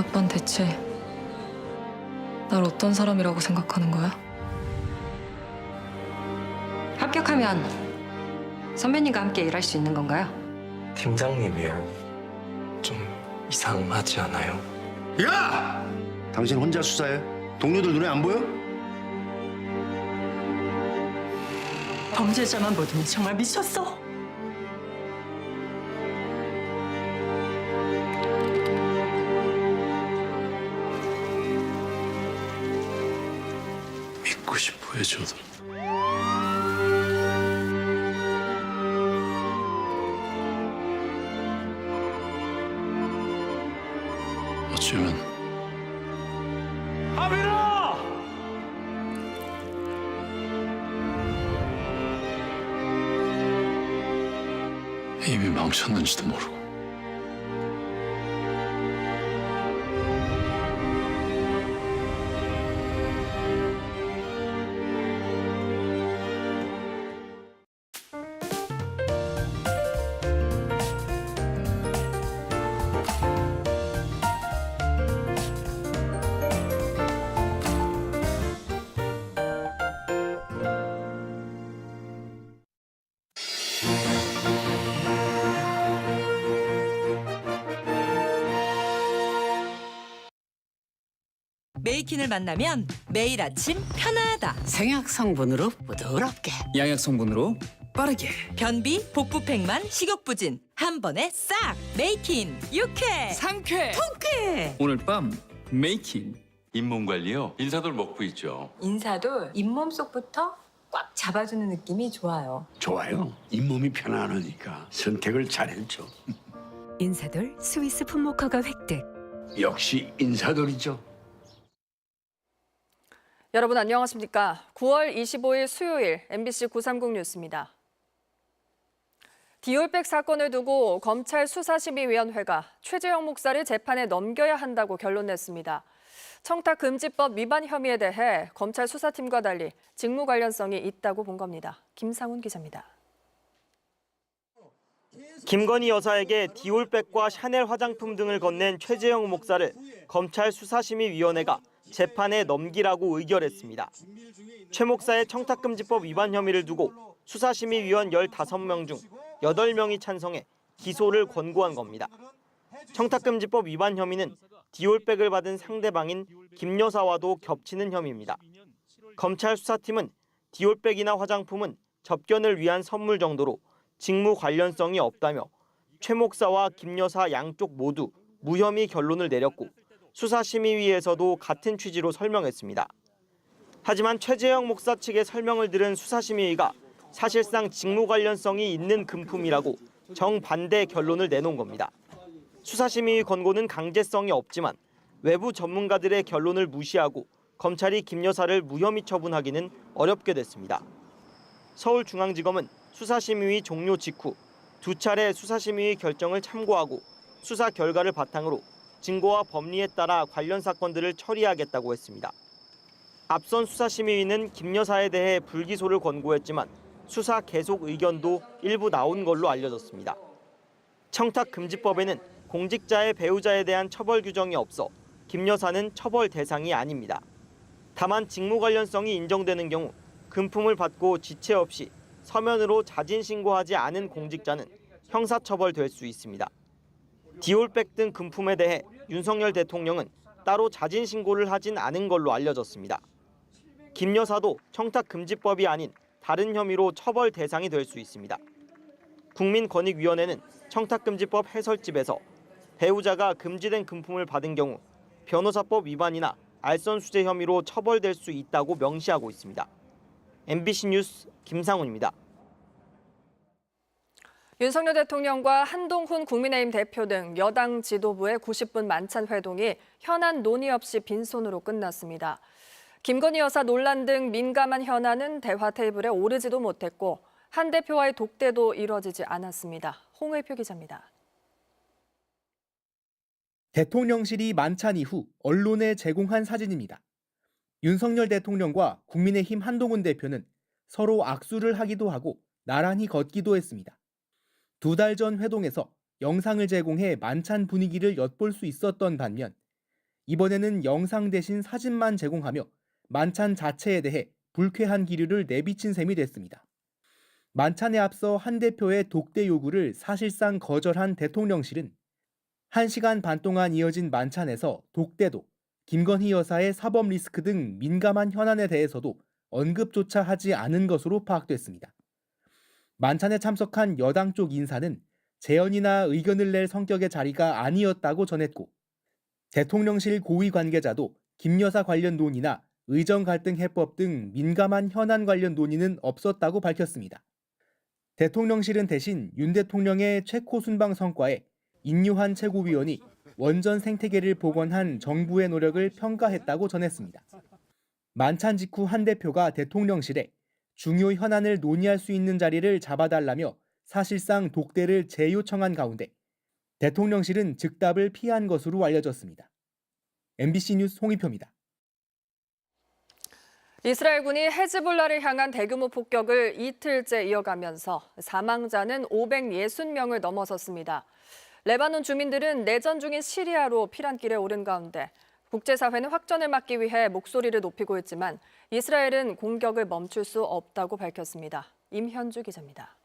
아빤 대체 날 어떤 사람이라고 생각하는 거야? 합격하면 선배님과 함께 일할 수 있는 건가요? 팀장님이요. 좀 이상하지 않아요? 야! 당신 혼자 수사해? 동료들 눈에 안 보여? 범죄자만 보더니 정말 미쳤어? 믿고 싶어요, 저도. 어쩌면 이미 망쳤는지도 모르고 메이킨을 만나면 매일 아침 편하다. 생약 성분으로 부드럽게 양약 성분으로 빠르게 변비, 복부 팽만, 식욕 부진 한 번에 싹. 메이킨 유쾌 상쾌 통쾌. 오늘 밤 메이킹 잇몸 관리요? 인사돌 먹고 있죠. 인사도 잇몸 속부터 꽉 잡아주는 느낌이 좋아요. 좋아요. 잇몸이 편안하니까 선택을 잘했죠. 인사돌 스위스 품목허가 획득. 역시 인사돌이죠. 여러분 안녕하십니까? 9월 25일 수요일 MBC 930 뉴스입니다. 디올백 사건을 두고 검찰 수사심의위원회가 최재형 목사를 재판에 넘겨야 한다고 결론냈습니다. 청탁금지법 위반 혐의에 대해 검찰 수사팀과 달리 직무 관련성이 있다고 본 겁니다. 김상훈 기자입니다. 김건희 여사에게 디올백과 샤넬 화장품 등을 건넨 최재형 목사를 검찰 수사심의위원회가 재판에 넘기라고 의결했습니다. 최 목사의 청탁금지법 위반 혐의를 두고 수사심의위원 15명 중 8명이 찬성해 기소를 권고한 겁니다. 청탁금지법 위반 혐의는 디올백을 받은 상대방인 김 여사와도 겹치는 혐의입니다. 검찰 수사팀은 디올백이나 화장품은 접견을 위한 선물 정도로 직무 관련성이 없다며 최 목사와 김 여사 양쪽 모두 무혐의 결론을 내렸고 수사심의위에서도 같은 취지로 설명했습니다. 하지만 최재형 목사 측의 설명을 들은 수사심의위가 사실상 직무 관련성이 있는 금품이라고 정반대 결론을 내놓은 겁니다. 수사심의위 권고는 강제성이 없지만 외부 전문가들의 결론을 무시하고 검찰이 김 여사를 무혐의 처분하기는 어렵게 됐습니다. 서울중앙지검은 수사심의위 종료 직후 두 차례 수사심의위 결정을 참고하고 수사 결과를 바탕으로 증거와 법리에 따라 관련 사건들을 처리하겠다고 했습니다. 앞선 수사심의위는 김 여사에 대해 불기소를 권고했지만 수사 계속 의견도 일부 나온 걸로 알려졌습니다. 청탁금지법에는 공직자의 배우자에 대한 처벌 규정이 없어 김 여사는 처벌 대상이 아닙니다. 다만 직무 관련성이 인정되는 경우 금품을 받고 지체 없이 서면으로 자진 신고하지 않은 공직자는 형사처벌될 수 있습니다. 디올백 등 금품에 대해 윤석열 대통령은 따로 자진 신고를 하진 않은 걸로 알려졌습니다. 김 여사도 청탁금지법이 아닌 다른 혐의로 처벌 대상이 될 수 있습니다. 국민권익위원회는 청탁금지법 해설집에서 배우자가 금지된 금품을 받은 경우 변호사법 위반이나 알선수재 혐의로 처벌될 수 있다고 명시하고 있습니다. MBC 뉴스 김상훈입니다. 윤석열 대통령과 한동훈 국민의힘 대표 등 여당 지도부의 90분 만찬 회동이 현안 논의 없이 빈손으로 끝났습니다. 김건희 여사 논란 등 민감한 현안은 대화 테이블에 오르지도 못했고 한 대표와의 독대도 이뤄지지 않았습니다. 홍의표 기자입니다. 대통령실이 만찬 이후 언론에 제공한 사진입니다. 윤석열 대통령과 국민의힘 한동훈 대표는 서로 악수를 하기도 하고 나란히 걷기도 했습니다. 두 달 전 회동에서 영상을 제공해 만찬 분위기를 엿볼 수 있었던 반면 이번에는 영상 대신 사진만 제공하며 만찬 자체에 대해 불쾌한 기류를 내비친 셈이 됐습니다. 만찬에 앞서 한 대표의 독대 요구를 사실상 거절한 대통령실은 1시간 반 동안 이어진 만찬에서 독대도 김건희 여사의 사법 리스크 등 민감한 현안에 대해서도 언급조차 하지 않은 것으로 파악됐습니다. 만찬에 참석한 여당 쪽 인사는 재연이나 의견을 낼 성격의 자리가 아니었다고 전했고 대통령실 고위 관계자도 김 여사 관련 논의나 의정 갈등 해법 등 민감한 현안 관련 논의는 없었다고 밝혔습니다. 대통령실은 대신 윤 대통령의 체코 순방 성과에 인유한 최고위원이 원전 생태계를 복원한 정부의 노력을 평가했다고 전했습니다. 만찬 직후 한 대표가 대통령실에 중요 현안을 논의할 수 있는 자리를 잡아달라며 사실상 독대를 재요청한 가운데 대통령실은 즉답을 피한 것으로 알려졌습니다. MBC 뉴스 홍익표입니다. 이스라엘군이 헤즈볼라를 향한 대규모 폭격을 이틀째 이어가면서 사망자는 560명을 넘어섰습니다. 레바논 주민들은 내전 중인 시리아로 피난길에 오른 가운데 국제사회는 확전을 막기 위해 목소리를 높이고 있지만 이스라엘은 공격을 멈출 수 없다고 밝혔습니다. 임현주 기자입니다.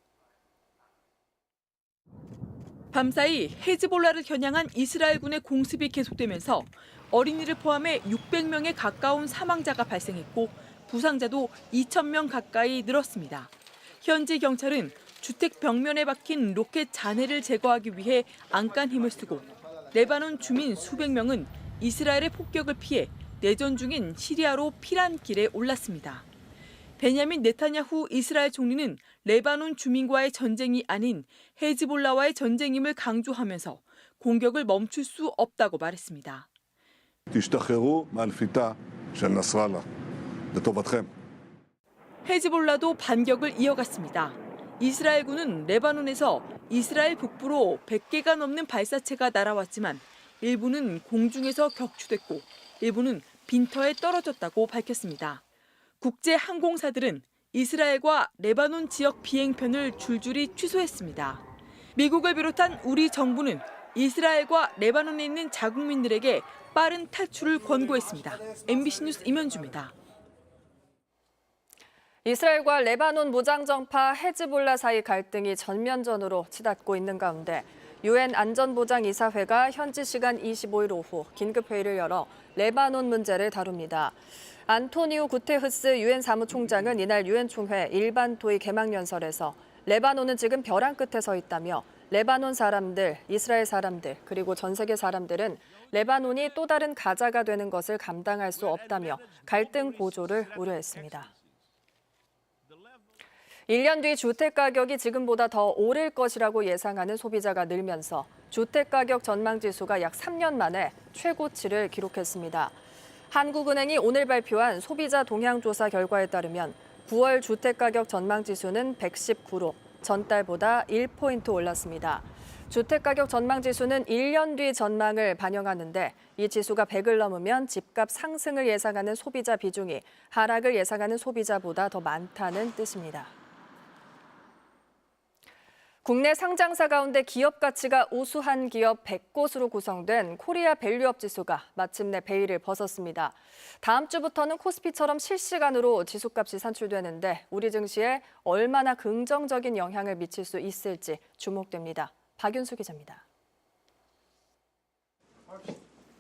밤사이 헤즈볼라를 겨냥한 이스라엘군의 공습이 계속되면서 어린이를 포함해 600명에 가까운 사망자가 발생했고 부상자도 2,000명 가까이 늘었습니다. 현지 경찰은 주택 벽면에 박힌 로켓 잔해를 제거하기 위해 안간 힘을 쓰고 레바논 주민 수백 명은 이스라엘의 폭격을 피해 내전 중인 시리아로 피란길에 올랐습니다. 베냐민 네타냐후 이스라엘 총리는 레바논 주민과의 전쟁이 아닌 헤즈볼라와의 전쟁임을 강조하면서 공격을 멈출 수 없다고 말했습니다. 헤즈볼라도 반격을 이어갔습니다. 이스라엘군은 레바논에서 이스라엘 북부로 100개가 넘는 발사체가 날아왔지만 일부는 공중에서 격추됐고 일부는 빈터에 떨어졌다고 밝혔습니다. 국제 항공사들은 이스라엘과 레바논 지역 비행편을 줄줄이 취소했습니다. 미국을 비롯한 우리 정부는 이스라엘과 레바논에 있는 자국민들에게 빠른 탈출을 권고했습니다. MBC 뉴스 임현주입니다. 이스라엘과 레바논 무장정파 헤즈볼라 사이 갈등이 전면전으로 치닫고 있는 가운데 유엔 안전보장이사회가 현지 시간 25일 오후 긴급 회의를 열어 레바논 문제를 다룹니다. 안토니오 구테흐스 유엔 사무총장은 이날 유엔 총회 일반 토의 개막 연설에서 레바논은 지금 벼랑 끝에 서 있다며 레바논 사람들, 이스라엘 사람들, 그리고 전 세계 사람들은 레바논이 또 다른 가자가 되는 것을 감당할 수 없다며 갈등 고조를 우려했습니다. 1년 뒤 주택 가격이 지금보다 더 오를 것이라고 예상하는 소비자가 늘면서 주택 가격 전망 지수가 약 3년 만에 최고치를 기록했습니다. 한국은행이 오늘 발표한 소비자 동향 조사 결과에 따르면 9월 주택 가격 전망 지수는 119로 전달보다 1포인트 올랐습니다. 주택 가격 전망 지수는 1년 뒤 전망을 반영하는데 이 지수가 100을 넘으면 집값 상승을 예상하는 소비자 비중이 하락을 예상하는 소비자보다 더 많다는 뜻입니다. 국내 상장사 가운데 기업 가치가 우수한 기업 100곳으로 구성된 코리아 밸류업 지수가 마침내 베일을 벗었습니다. 다음 주부터는 코스피처럼 실시간으로 지수값이 산출되는데 우리 증시에 얼마나 긍정적인 영향을 미칠 수 있을지 주목됩니다. 박윤수 기자입니다.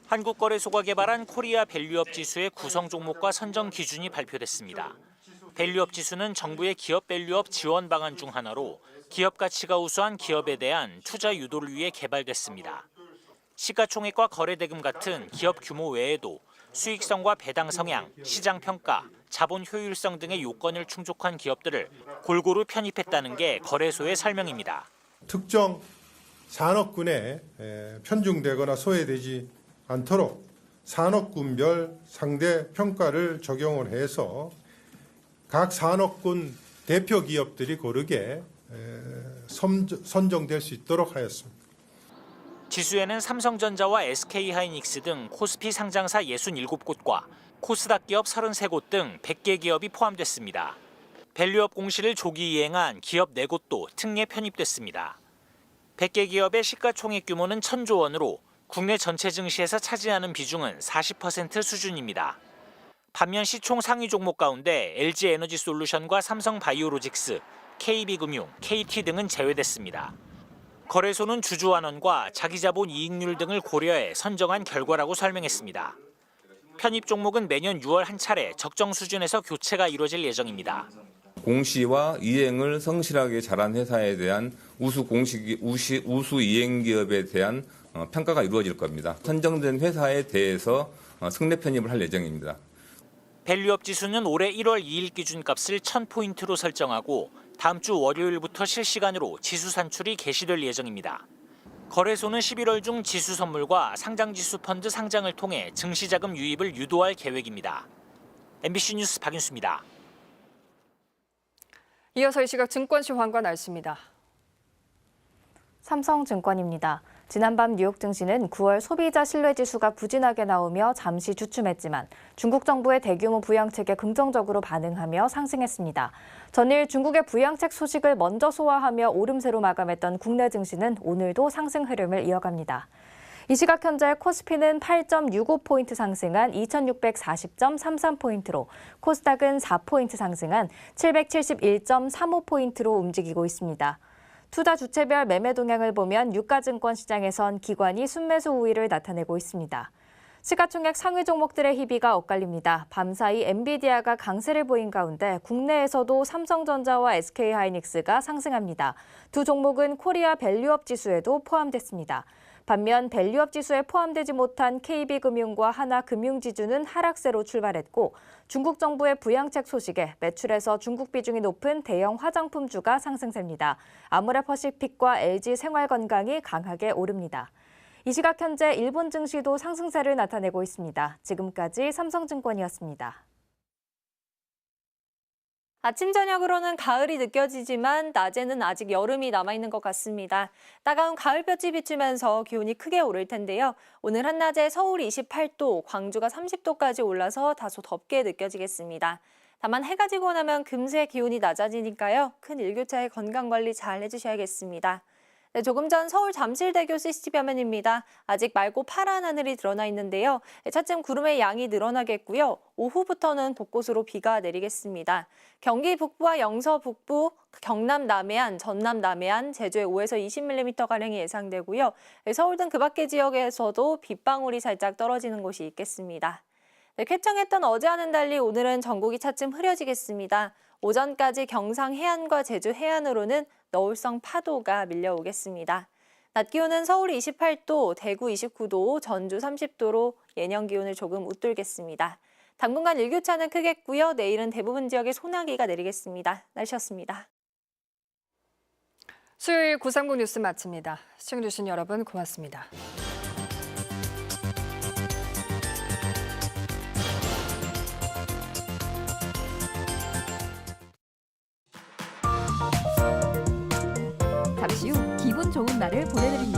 한국거래소가 개발한 코리아 밸류업 지수의 구성 종목과 선정 기준이 발표됐습니다. 밸류업 지수는 정부의 기업 밸류업 지원 방안 중 하나로 기업 가치가 우수한 기업에 대한 투자 유도를 위해 개발됐습니다. 시가총액과 거래대금 같은 기업 규모 외에도 수익성과 배당 성향, 시장 평가, 자본 효율성 등의 요건을 충족한 기업들을 골고루 편입했다는 게 거래소의 설명입니다. 특정 산업군에 편중되거나 소외되지 않도록 산업군별 상대 평가를 적용을 해서 각 산업군 대표 기업들이 고르게 선정될 수 있도록 하였습니다. 지수에는 삼성전자와 SK하이닉스 등 코스피 상장사 67곳과 코스닥 기업 33곳 등 100개 기업이 포함됐습니다. 밸류업 공시를 조기 이행한 기업 4곳도 특례 편입됐습니다. 100개 기업의 시가총액 규모는 1000조 원으로 국내 전체 증시에서 차지하는 비중은 40% 수준입니다. 반면 시총 상위 종목 가운데 LG 에너지 솔루션과 삼성 바이오로직스, KB금융, KT 등은 제외됐습니다. 거래소는 주주 환원과 자기자본 이익률 등을 고려해 선정한 결과라고 설명했습니다. 편입 종목은 매년 6월 한 차례 적정 수준에서 교체가 이루어질 예정입니다. 공시와 이행을 성실하게 잘한 회사에 대한 우수 공시 우시, 우수 이행 기업에 대한 어, 평가가 이루어질 겁니다. 선정된 회사에 대해서 어, 승례 편입을 할 예정입니다. 밸류업 지수는 올해 1월 2일 기준값을 1000포인트로 설정하고 다음 주 월요일부터 실시간으로 지수 산출이 개시될 예정입니다. 거래소는 11월 중 지수 선물과 상장 지수 펀드 상장을 통해 증시 자금 유입을 유도할 계획입니다. MBC 뉴스 박윤수입니다. 이어서 이 시각 증권시 황과 날씨입니다. 삼성증권입니다. 지난밤 뉴욕 증시는 9월 소비자 신뢰지수가 부진하게 나오며 잠시 주춤했지만 중국 정부의 대규모 부양책에 긍정적으로 반응하며 상승했습니다. 전일 중국의 부양책 소식을 먼저 소화하며 오름세로 마감했던 국내 증시는 오늘도 상승 흐름을 이어갑니다. 이 시각 현재 코스피는 8.65포인트 상승한 2640.33포인트로 코스닥은 4포인트 상승한 771.35포인트로 움직이고 있습니다. 투자 주체별 매매 동향을 보면 유가증권 시장에선 기관이 순매수 우위를 나타내고 있습니다. 시가총액 상위 종목들의 희비가 엇갈립니다. 밤사이 엔비디아가 강세를 보인 가운데 국내에서도 삼성전자와 SK하이닉스가 상승합니다. 두 종목은 코리아 밸류업 지수에도 포함됐습니다. 반면 밸류업 지수에 포함되지 못한 KB금융과 하나금융지주는 하락세로 출발했고 중국 정부의 부양책 소식에 매출에서 중국 비중이 높은 대형 화장품주가 상승세입니다. 아무래퍼시픽과 LG 생활건강이 강하게 오릅니다. 이 시각 현재 일본 증시도 상승세를 나타내고 있습니다. 지금까지 삼성증권이었습니다. 아침 저녁으로는 가을이 느껴지지만 낮에는 아직 여름이 남아있는 것 같습니다. 따가운 가을볕이 비추면서 기온이 크게 오를 텐데요. 오늘 한낮에 서울 28도, 광주가 30도까지 올라서 다소 덥게 느껴지겠습니다. 다만 해가 지고 나면 금세 기온이 낮아지니까요. 큰 일교차에 건강관리 잘 해주셔야겠습니다. 네, 조금 전 서울 잠실대교 CCTV 화면입니다. 아직 맑고 파란 하늘이 드러나 있는데요. 네, 차츰 구름의 양이 늘어나겠고요. 오후부터는 곳곳으로 비가 내리겠습니다. 경기 북부와 영서 북부, 경남 남해안, 전남 남해안, 제주에 5에서 20mm가량이 예상되고요. 네, 서울 등 그 밖의 지역에서도 빗방울이 살짝 떨어지는 곳이 있겠습니다. 네, 쾌청했던 어제와는 달리 오늘은 전국이 차츰 흐려지겠습니다. 오전까지 경상 해안과 제주 해안으로는 너울성 파도가 밀려오겠습니다. 낮 기온은 서울 28도, 대구 29도, 전주 30도로 예년 기온을 조금 웃돌겠습니다. 당분간 일교차는 크겠고요. 내일은 대부분 지역에 소나기가 내리겠습니다. 날씨였습니다. 수요일 930 뉴스 마칩니다. 시청해주신 여러분 고맙습니다. 날을 보내드립니다.